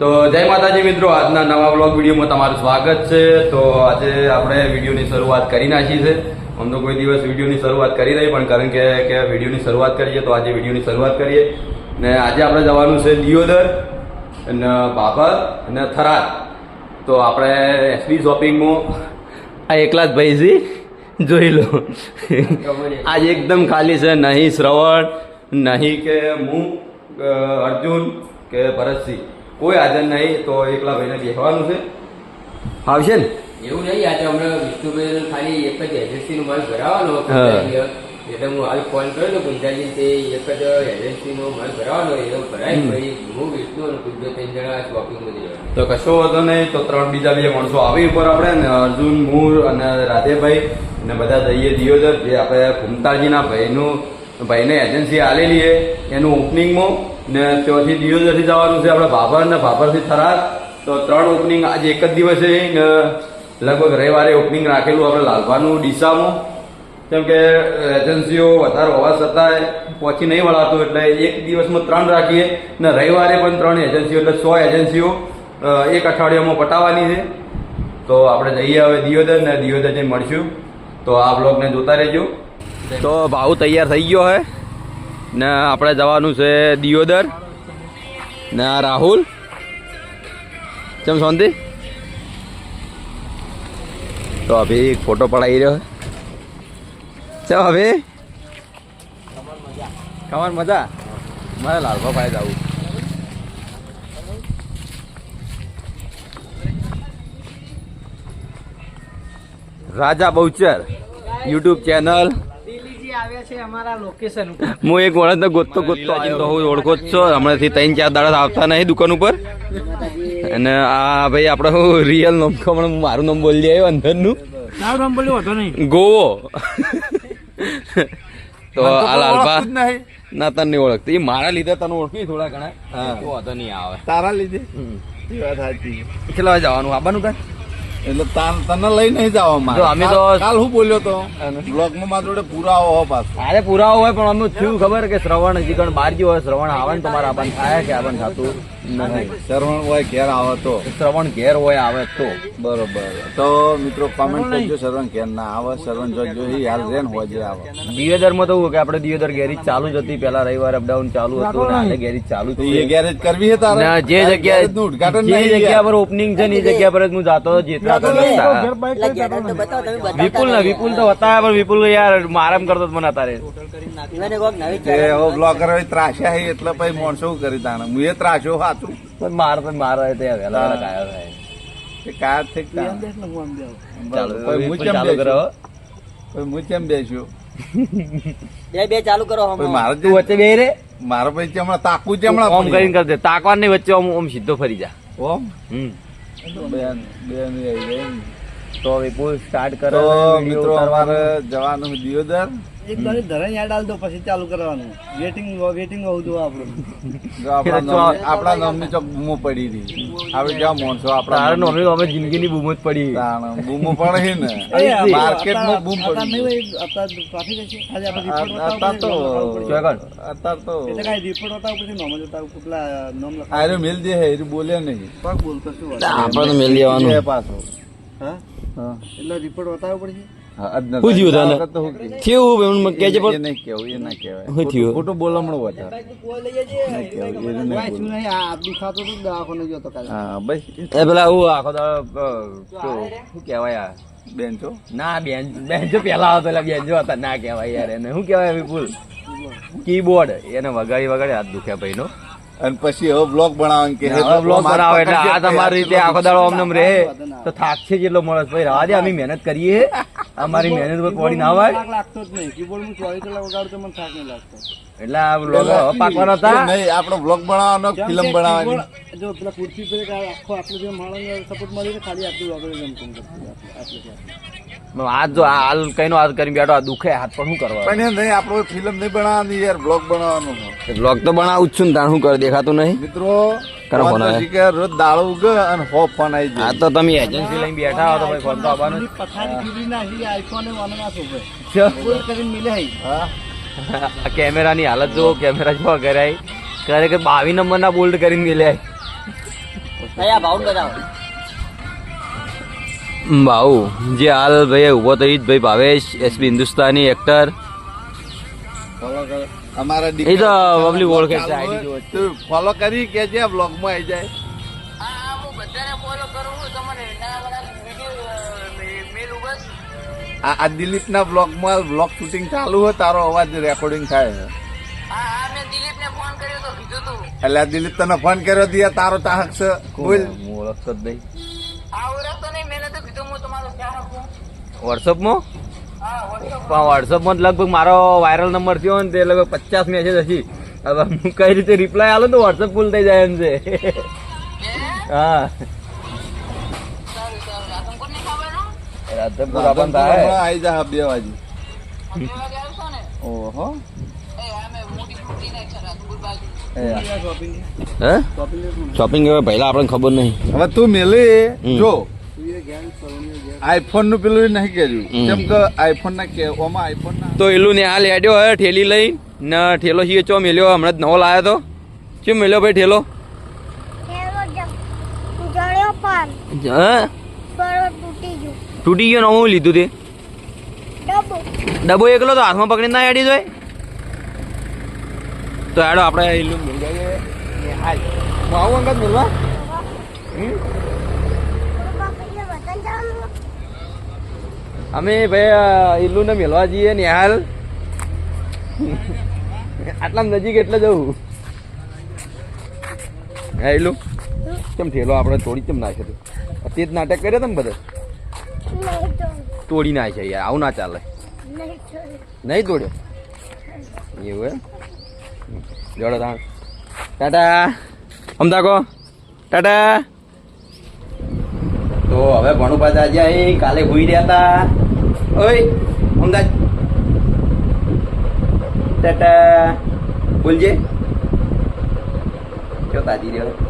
તો જય માતાજી મિત્રો, આજના નવા બ્લોગ વિડીયોમાં તમારું સ્વાગત છે. તો આજે આપણે વિડીયોની શરૂઆત કરી નાખી છે. આમ તો કોઈ દિવસ વિડીયોની શરૂઆત કરી નહીં, પણ કારણ કે કે વિડીયોની શરૂઆત કરીએ તો આજે વિડીયોની શરૂઆત કરીએ. ને આજે આપણે જવાનું છે દિયોદર અને બાબર અને થરાદ. તો આપણે એસબી શોપિંગમાં આ એકલા જ ભાઈજી જોઈ લો. આજ એકદમ ખાલી છે, નહીં શ્રવણ, નહીં કે હું અર્જુન કે ભરતસિંહ. કોઈ હાજર નહીં તો એકલા ભાઈને બેસવાનું છે. આવશે ને? એવું નહીં આજે હમણાં વિષ્ણુભાઈ ખાલી એક જ એજન્સી નો માલ ભરાવાનો એટલે હું હાલ ફોન કર્યો તો ગુંજાજી તે એક જ એજન્સી નો માલ ભરાવાનો એ તો ભરાય ભાઈ. હું વિષ્ણુ અને ગુંજો ત્રણ જણા શોપિંગમાં તો કશો વાંધો નહીં તો ત્રણ બીજા બે માણસો આવી ઉપર આપણે ને અર્જુન મૂર અને રાધેભાઈ ને બધા જઈએ દિયોદર જે આપણે ભૂમતાજીના ભાઈનું ભાઈને એજન્સી આલેલી છે. એનું ઓપનિંગમાં ને ત્યાંથી દિયોદરથી જવાનું છે આપણે ભાભર ને ભાભરથી થરાદ. તો ત્રણ ઓપનિંગ આજે એક જ દિવસે ને લગભગ રવિવારે ઓપનિંગ રાખેલું આપણે લાલભાનું ડીસામાં. કેમ કે એજન્સીઓ વધારે હોવા છતાંય પહોંચી નહીં વળાતું, એટલે એક દિવસમાં ત્રણ રાખીએ. ને રવિવારે પણ ત્રણ એજન્સીઓ એટલે સો એજન્સીઓ એક અઠવાડિયામાં પટાવવાની છે. તો આપણે જઈએ હવે દિયોદર ને દિયોદર જઈને મળશું. તો આ બ્લોગને જોતા રહેજો. તો ભાવ તૈયાર થઈ ગયો હે. ને આપણે જવાનું છે દિયોદર. ને રાહુલ. ચમ શાંતિ? તો અભી એક ફોટો પડાવી રહ્યો ચમ હવે. કમાર મજા. મારે લાલભા પાસે જવું. Raja Bahuchar YouTube channel. હું એક વર્ષ ગોતતો ગોતતો આવ્યો હું ઓળખો જ છો. હમણાંથી ત્રણ ચાર દાડા આવતા નહીં દુકાન ઉપર. અને આ ભાઈ આપણે રિયલ નામ હમણાં મારું નામ બોલી આવ્યો અંદરનું ગોવો. તો આ લાલભા. ના તને નહીં ઓળખતી. મારા લીધે તને ઓળખી થોડા ઘણા. વાંધો નહીં આવે. તારા લીધે? જવાનું? આવવાનું કાંઈ? એટલે તને લઈ નહીં જવા અમે તો- કાલ- હું બોલ્યો તો? બ્લોગમાં મારા જોડે પુરાવો હો પાછો. અરે પુરાવો હોય પણ અમને થયું ખબર કે શ્રવણ હજી કણ બાર ગયો હોય શ્રવણ આવે ને તમારા આબાન થાય કે આબાન થતું? શરવણ હોય ઘેર આવે તો. શ્રવણ ઘેર હોય આવે તો. બરોબર. તો મિત્રો કોમેન્ટ કરજો શ્રવણ ઘેર ના આવે શ્રવણ જોજો યાર રેન હોય જે આવે. દિયોદરમાં તો કે આપણે દિયોદર ગેરેજ ચાલુ જ હતી પેલા રવિવાર અપડાઉન ચાલુ હતું ને ગેરેજ ચાલુ છે એ ગેરેજ કરવી છે તારે? જે ગેરેજનું જે જગ્યા પર ઓપનિંગ છે ને એ જગ્યા પર જ હું જાતો જેતરા તો વિપુલ ના વિપુલ તો હતા પણ વિપુલ યાર મારામ કરતો જ મને તારે બ્લોગર ત્રાસ્યા એટલે પછી માણસો શું કરી તાણે? હું એ ત્રાસ્યો સાચું પણ માર તો માર ત્યાં વહેલા વહેલા કાયા થાય. ઠીક તાણે. ચાલો હું ચાલુ કરો હું. કેમ બેસ્યો. બે બે ચાલુ કરો મારે તું વચ્ચે બે રે. મારો પછી ચમડા છે ચમડા ઓમ કરીને કર દે તાકવાની વચ્ચે ઓમ ઓમ સીધો ફરી જા. ઓમ? હમ. બે બે આવી જાય. તો વિપુલ સ્ટાર્ટ કરે મિત્રો અમારે જવાનું દિયોદર. એક તારી ધરણ યાદ આલ દો પછી ચાલુ કરવાનું. વેટિંગ વેટિંગ હોવું દો આપણું. આપણા નામની- ચોક બૂમો પડી હતી આપણે જ્યાં મોનસો આપણા તારે નામની- અમે જિંદગીની બૂમો જ પડી બૂમો પડે છે ને. અરે, માર્કેટમાં બૂમ પડી અત્યારે તો. અત્યાર તો રિપોર્ટ હતા પછી નામ જ હતા કેટલા નામ લખા આરે મેલ જે હે એ બોલે નહીં. પણ બોલતો શું આપણે મેલ લેવાનું એ પાછો. હા? હા. એટલે રિપોર્ટ બતાવવો પડશે. શું થયું તને? તો? કેવું એમ એ પણ? નહીં એ ના કહેવાય. શું થયું? ખોટું બોલમણું તો તો કાલે. હા બસ એ પેલા હું આખો દાડો, શું કહેવાય આ? બેન છો? ના બેન બેન્ચો પેલા હતો એટલે બેન્ચો હતા. ના કહેવાય યાર એને. શું કહેવાય વિપુલ? કીબોર્ડ. એને વગાડી વગાડી હાથ દુખ્યા ભાઈ નો અને પછી હવે બ્લોગ બનાવવાનું કે હવે તો બ્લોગ બનાવે એટલે આ તમારી રીતે આખો દાડો અમને આમ રહે. તો થાકશે જેટલો મળે ભાઈ દે અમે મહેનત કરીએ. અમારી મહેનત પર કોડી ના હોય. લાગતો જ નહીં. કીબોર્ડ હું ચોવીસ કલાક વગાડું તો મને થાક નહીં લાગતો. એટલે આ બ્લોગ પાકવાનો હતા. નહીં આપણો બ્લોગ બનાવવાનો ફિલ્મ બનાવવાની. જો પેલા કુર્સી પર આખો આટલું જે માણસને સપોર્ટ મળીને ખાલી આટલું વગર જેમ આટલું આટલું. આજ જો હાલ કઈ નો હાથ કરીને બેઠો આ દુખે હાથ પણ શું કરવા પણ નહીં આપણો ફિલ્મ નહીં બનાવવાની યાર બ્લોગ બનાવવાનો બ્લોગ તો બનાવું જ છું ને તાણ શું કરે દેખાતું નહીં? મિત્રો કરો ફોન કે રોજ દાળો ઉગે અને હો ફોન આવી આ જાય તો તમે એજન્સી લઈને બેઠા હો તો ભાઈ ફોન તો આવવાનું પથારી ને કરીને મિલે હા. કેમેરાની હાલત જો કેમેરા જો કરાય. કે બાવી નંબર ના બોલ્ડ કરીને મિલે. કયા ભાવ બતાવો? ભાઉ જે હાલ ભાઈ ઊભો તો ઈ જ ભાઈ Bhavesh SB Hindustani actor follow અમારા એ તો public ઓળખે છે, ID જોવે છે. તું ફોલો કરી કે જે બ્લોગમાં આવી જાય? હા હું બધાને ફોલો કરું છું તમને નવા બધા વીડિયો મેલું બસ આ આ દિલીપના બ્લોગમાં બ્લોગ શૂટિંગ ચાલુ હોય તારો અવાજ રેકોર્ડિંગ થાય છે. હા હા મેં દિલીપને ફોન કર્યો તો કીધું તું. એટલે આ દિલીપ તને ફોન કર્યો દિયા તારો ચાહક છે બોલ. હું ઓળખતો જ નહીં. વોટ્સઅપમાં? પણ વોટ્સઅપમાં જ લગભગ મારો વાયરલ નંબર થયો ને તે લગભગ પચાસ મેસેજ હશે. હવે હું કઈ રીતે રિપ્લાય આલો તો વોટ્સઅપ ફૂલ થઈ જાય એમ છે. હા? સારું સારું. આ તમને નહીં ખાવાનું? રાતે પૂરા બંધ થાય. આવી જા બે વાગે. ઓહો. હે? શોપિંગ હવે પહેલા આપણને ખબર નહીં. હવે તું મેલી જો. આઈફોનનું પેલું નહીં કર્યું કેમ કે આઈફોન ના કે ઓમાં આઈફોન ના તો એલું ને આ લેડ્યો હવે ઠેલી લઈ ને ઠેલો હી ચો મેલ્યો હમણાં જ નવો લાવ્યો તો. કેમ મેલ્યો ભાઈ ઠેલો? હા? તૂટી ગયું. તૂટી ગયો નવું લીધું તે? ડબ્બો એકલો તો હાથમાં પકડીને ના હેડી જોય? તો હેડો આપણે એલું મિલ જાય આવું અંગત મિલવા અમે ભાઈ ઇલ્લુ ને મેળવા જઈએ ને હાલ. આટલા નજીક એટલે જવું. હા ઇલ્લુ કેમ ઠેલો આપણે તોડી કેમ નાખ્યો તું? તે જ નાટક કર્યો તમે બધા? તોડી નાખે યાર આવું ના ચાલે. નહીં તોડ્યો? એવું એમ? જોડો તાણ ટાટા અમદા કો ટાટા તો હવે ભણું પાછા આજે કાલે હુઈ રહ્યા હતા ઓય અમદાજ ટાટા બોલજે કયો તાજી રહ્યો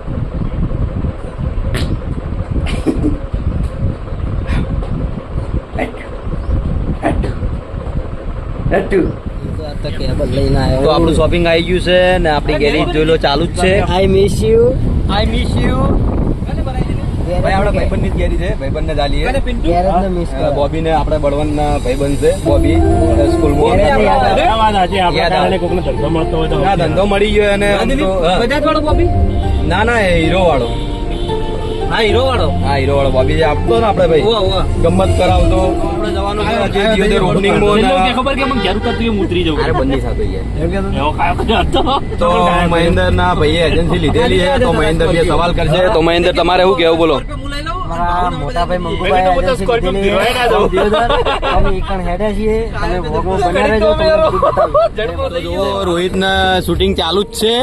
કેબલ લઈને તો આપણું શોપિંગ આવી ગયું છે ને આપણી ગેરેજ જોઈ લો ચાલુ જ છે. I miss you I miss you ભાઈ આપણા ભાઈબંધની જ ગેરી છે. ભાઈબંધને નો આપણા બળવંતના ભાઈબંધ છે બોબી સ્કૂલમાં. ધંધો મળી ગયો અને ના ના એ હીરો વાળો હા હીરો વાળો હા હીરો વાળો બોબી જે આપતો ને આપણે ભાઈ. ગમત કરાવતો. મહેન્દ્ર ના ભાઈ એજન્સી લીધેલી છે. તો મહેન્દ્ર બે સવાલ કરશે તો મહેન્દ્ર તમારે શું કેવું બોલો. મોટા ભાઈ મંગુભાઈ રોહિત ના શૂટિંગ ચાલુ જ છે.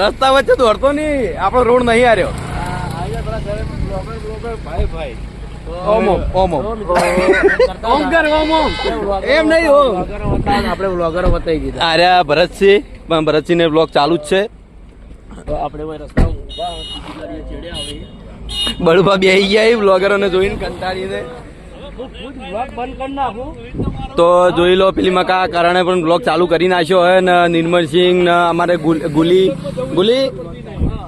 રસ્તા વચ્ચે દોડતો નહીં. આપણો રોડ નહીં આવ્યો ઓમ ઓમ ઓમ ઓમ. ઓમ કર ઓમ ઓમ. એમ નહીં આપણે વ્લોગરો બતાવી દીધા. અરે ભરતસિંહ. પણ ભરતસિંહ ને બ્લોગ ચાલુ જ છે. બળુભા બેહી ગયા બ્લોગરો ને જોઈને કંટાળીને તો જોઈ લો પેલી મકા કારણે પણ બ્લોગ ચાલુ કરી નાખ્યો હોય ને નિર્મલસિંહ ને અમારે ગુલી ગુલી.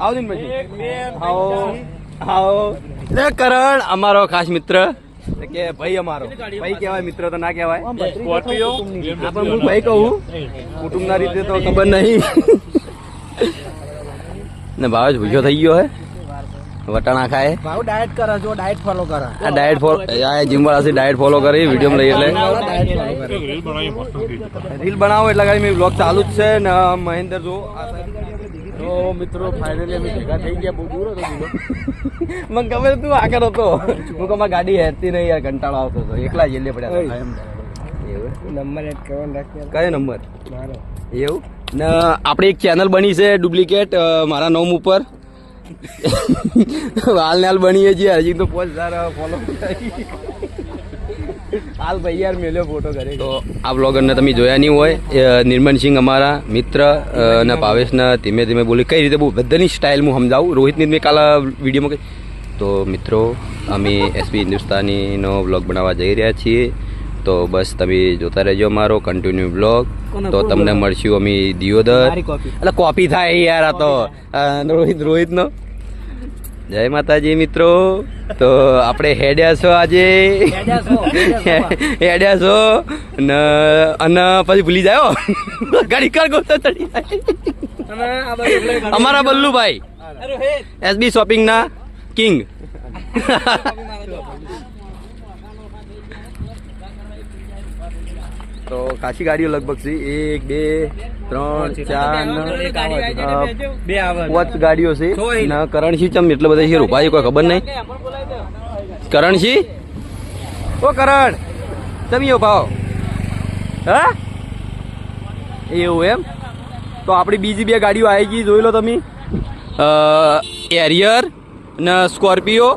આવો નિર્મલસિંહ આવો. આવો. લે કરણ અમારો ખાસ મિત્ર. કે ભાઈ અમારો. ભાઈ કહેવાય મિત્ર તો ના કહેવાય. પણ હું ભાઈ કહું? કુટુંબના રીતે તો ખબર નહીં. ને ભાવ ભૂખ્યો થઈ ગયો હે. વટાણા ખાય. ભાવ ડાયટ કરે જો ડાયટ ફોલો કરે. આ ડાયટ ફોલો આ જીમ વાળા ડાયટ ફોલો કરી વીડિયો લઈ એટલે. રીલ બનાવી રીલ. રીલ બનાવો એટલે કાંઈ મેં બ્લોગ ચાલુ જ છે ને મહેન્દ્ર જો તો મિત્રો ફાઇનલી અમે ભેગા થઈ ગયા બહુ દૂર હતો મને ખબર તું આગળ હતો. હું ગાડી હેરતી નહીં યાર કંટાળો આવતો હતો. એકલા જેલે પડ્યા એવું? નંબર એડ કરવાનો કયો નંબર મારો. એવું? ને આપણી એક ચેનલ બની છે ડુપ્લિકેટ મારા નોમ ઉપર. હાલ ને હાલ બનીએ છીએ હજી તો પોચ હજાર ફોલો હાલ ભાઈ યાર મેલ્યો ફોટો કરે તો આ બ્લોગરને તમે જોયા નહીં હોય નિર્મલસિંહ અમારા મિત્ર અને ભાવેશના ધીમે ધીમે બોલી કઈ રીતે બહુ બધાની સ્ટાઇલ હું સમજાવું? રોહિતની મેં કાલે વિડીયોમાં કહી. તો મિત્રો અમે એસપી હિન્દુસ્તાનીનો બ્લોગ બનાવવા જઈ રહ્યા છીએ. તો બસ તમે જોતા રહેજો મારો કન્ટિન્યુ બ્લોગ તો તમને? મળશું અમે દિયોદર. એટલે કોપી થાય યાર આ તો. રોહિત રોહિત નો જય માતાજી મિત્રો. તો આપણે હેડ્યા છો આજે. હેડ્યા છો, ને અને પછી ભૂલી જાયો. ગાડી કર ગોતો ચડી જાય. અમારા બલ્લુભાઈ. એસબી શોપિંગ ના કિંગ. તો ખાસી ગાડીઓ લગભગ છે. એક બે ત્રણ ચાર બે પાંચ ગાડીઓ છે. ને કરણસિંહ ચમ એટલે બધા છે રૂપાઈ કોઈ ખબર નહીં? કરણસિંહ ઓ કરણ તમે ભાવ. હા? એવું એમ? તો આપણી બીજી બે ગાડીઓ આવી ગઈ જોઈ લો તમે. એરિયર ને સ્કોર્પિયો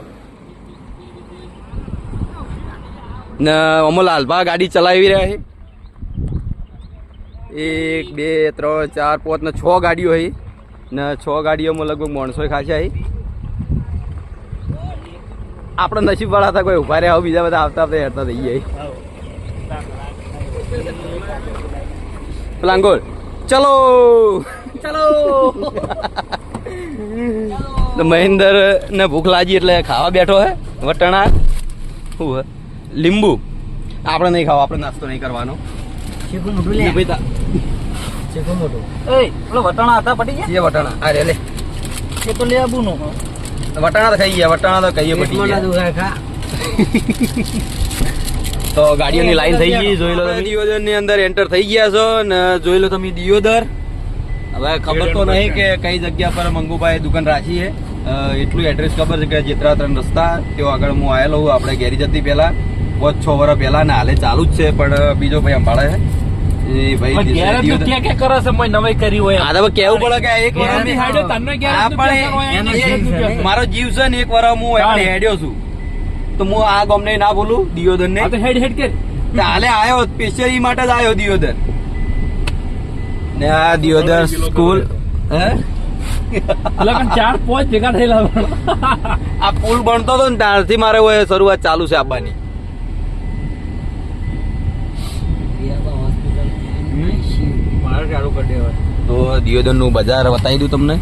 ને અમો લાલભા ગાડી ચલાવી રહ્યા છે. એક બે ત્રણ ચાર પાંચ ને છ ગાડીઓ હઈ ને છ ગાડીઓમાં લગભગ માણસો ખાસા હઈ આપણે નસીબ વાળા હતા કોઈ ઊભા રહ્યા બીજા બધા આવતા આવતા હેરતા થઈ જાય પ્લાંગોલ ચલો. ચલો. તો મહેન્દર ને ભૂખ લાગી એટલે ખાવા બેઠો હે વટાણા. શું હે? લીંબુ. આપણે નહીં ખાવા આપણે નાસ્તો નહીં કરવાનો. ભાઈ તા- શેકું મોટું? એ પેલો વટાણા હતા પડી ગયા? એ વટાણા. આ રે લે. એ તો લે આબુ નો વટાણા તો ખાઈ ગયા વટાણા તો કહીએ પડી ગયા. દુખાય ખા. તો ગાડીઓની લાઈન થઈ ગઈ જોઈ લો તમે. દિયોદરની અંદર એન્ટર થઈ ગયા છો ને જોઈ લો તમે દિયોદર. હવે ખબર તો નહીં કે કઈ જગ્યા પર મંગુભાઈ દુકાન રાખી છે. એટલું એડ્રેસ ખબર છે કે જેતરા ત્રણ રસ્તા તેઓ આગળ હું આવેલો હું આપણે ગેરી જતી પહેલા. પાંચ છ વર્ષ પહેલા ને હાલે ચાલુ જ છે પણ બીજો ભાઈ સંભાળે છે. એ ભાઈ કરે છે મેં નવાઈ કરી હોય તો કેવું પડે કે એક તને ને. મારો જીવ છે ને એક વાર હું હેડ્યો છું. તો હું આ ગમને ના બોલું દિયોદર ને તો હેડ હેડ કે. હાલે આયો સ્પેશિયલ માટે જ આયો દિયોદર. ને આ દિયોદર સ્કૂલ હે? એટલે ચાર પાંચ ભેગા થયેલા આ પુલ બનતો હતો ને ત્યારથી મારે શરૂઆત ચાલુ છે આવવાની તો દિયોદરનું બજાર બતાવી દઉં તમને.